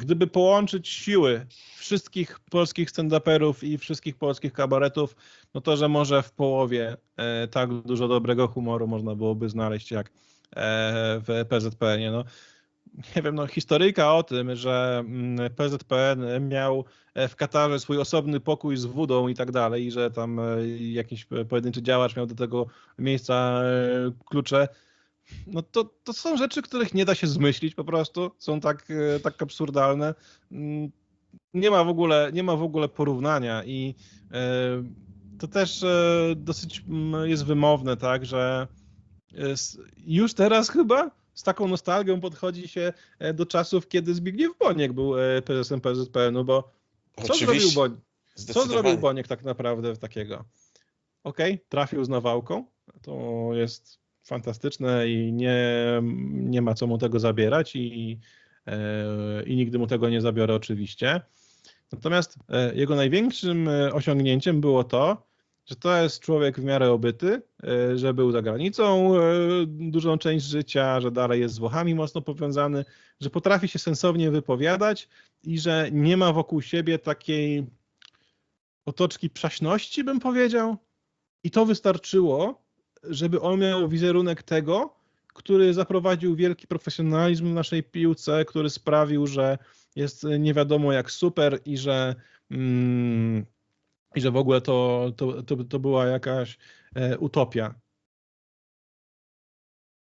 gdyby połączyć siły wszystkich polskich stand-uperów i wszystkich polskich kabaretów, no to, że może w połowie e, tak dużo dobrego humoru można byłoby znaleźć jak e, w PZPN. No, nie wiem, no historyjka o tym, że mm, PZPN miał e, w Katarze swój osobny pokój z wodą i tak dalej, i że tam e, jakiś pojedynczy działacz miał do tego miejsca e, klucze, no to, to są rzeczy, których nie da się zmyślić po prostu, są tak, tak absurdalne. Mm, nie ma w ogóle, nie ma w ogóle porównania i to też dosyć mm, jest wymowne, tak, że już teraz chyba z taką nostalgią podchodzi się e, do czasów, kiedy Zbigniew Boniek był e, prezesem PZPN-u, bo co zrobił, Boniek? co zrobił Boniek tak naprawdę takiego? Okej, okay, trafił z nawałką, to jest fantastyczne i nie, nie ma co mu tego zabierać i, e, i nigdy mu tego nie zabiorę oczywiście. Natomiast jego największym osiągnięciem było to, że to jest człowiek w miarę obyty, e, że był za granicą e, dużą część życia, że dalej jest z Włochami mocno powiązany, że potrafi się sensownie wypowiadać i że nie ma wokół siebie takiej otoczki przaśności, bym powiedział. I to wystarczyło, żeby on miał wizerunek tego, który zaprowadził wielki profesjonalizm w naszej piłce, który sprawił, że jest nie wiadomo jak super i że mm, i że w ogóle to, to, to, to była jakaś e, utopia.